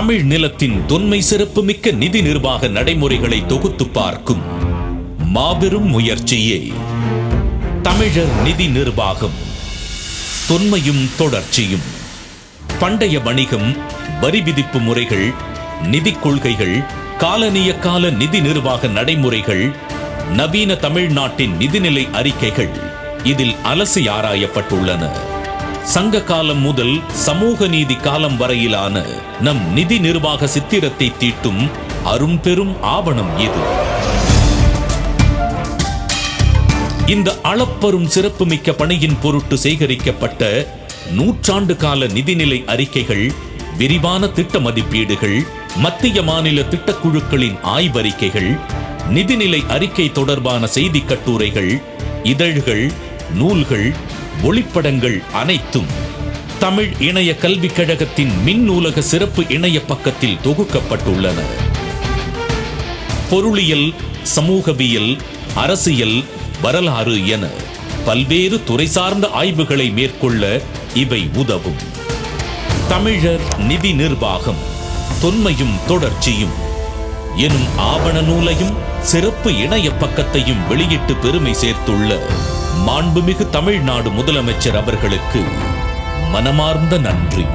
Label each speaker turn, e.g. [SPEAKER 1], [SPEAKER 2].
[SPEAKER 1] தமிழ் நிலத்தின் தொன்மை சிறப்புமிக்க நிதி நிர்வாக நடைமுறைகளை தொகுத்து பார்க்கும் மாபெரும் முயற்சியே. தமிழர் நிதி நிர்வாகம். தொன்மையும் தொடர்ச்சியும். பண்டைய வணிகம் வரி விதிப்பு முறைகள் நிதி கொள்கைகள் காலனிய கால நிதி நிர்வாக நடைமுறைகள் நவீன தமிழ்நாட்டின் நிதிநிலை அறிக்கைகள் இதில் அலசி ஆராயப்பட்டுள்ளன. சங்க காலம் முதல் சமூக நீதி காலம் வரையிலான நம் நிதி நிர்வாக சித்திரத்தை தீட்டும் அரும்பெரும் ஆவணம் இது. இந்த அளப்பரும் சிறப்புமிக்க பணியின் பொருட்டு சேகரிக்கப்பட்ட நூற்றாண்டு கால நிதிநிலை அறிக்கைகள் விரிவான திட்ட மதிப்பீடுகள் மத்திய மாநில திட்டக்குழுக்களின் ஆய்வறிக்கைகள் நிதிநிலை அறிக்கை தொடர்பான செய்தி கட்டுரைகள் இதழ்கள் நூல்கள் ஒளிப்படங்கள் அனைத்தும் தமிழ் இணைய கல்விக் கழகத்தின் மின் நூலக சிறப்பு இணைய பக்கத்தில் தொகுக்கப்பட்டுள்ளன. பொருளியல் சமூகவியல் அரசியல் வரலாறு என பல்வேறு துறை சார்ந்த ஆய்வுகளை மேற்கொள்ள இவை உதவும். தமிழர் நிதி நிர்வாகம் தொன்மையும் தொடர்ச்சியும் எனும் ஆவண நூலையும் சிறப்பு இணைய பக்கத்தையும் வெளியிட்டு பெருமை சேர்த்துள்ள மாண்புமிகு தமிழ்நாடு முதலமைச்சர் அவர்களுக்கு மனமார்ந்த நன்றி.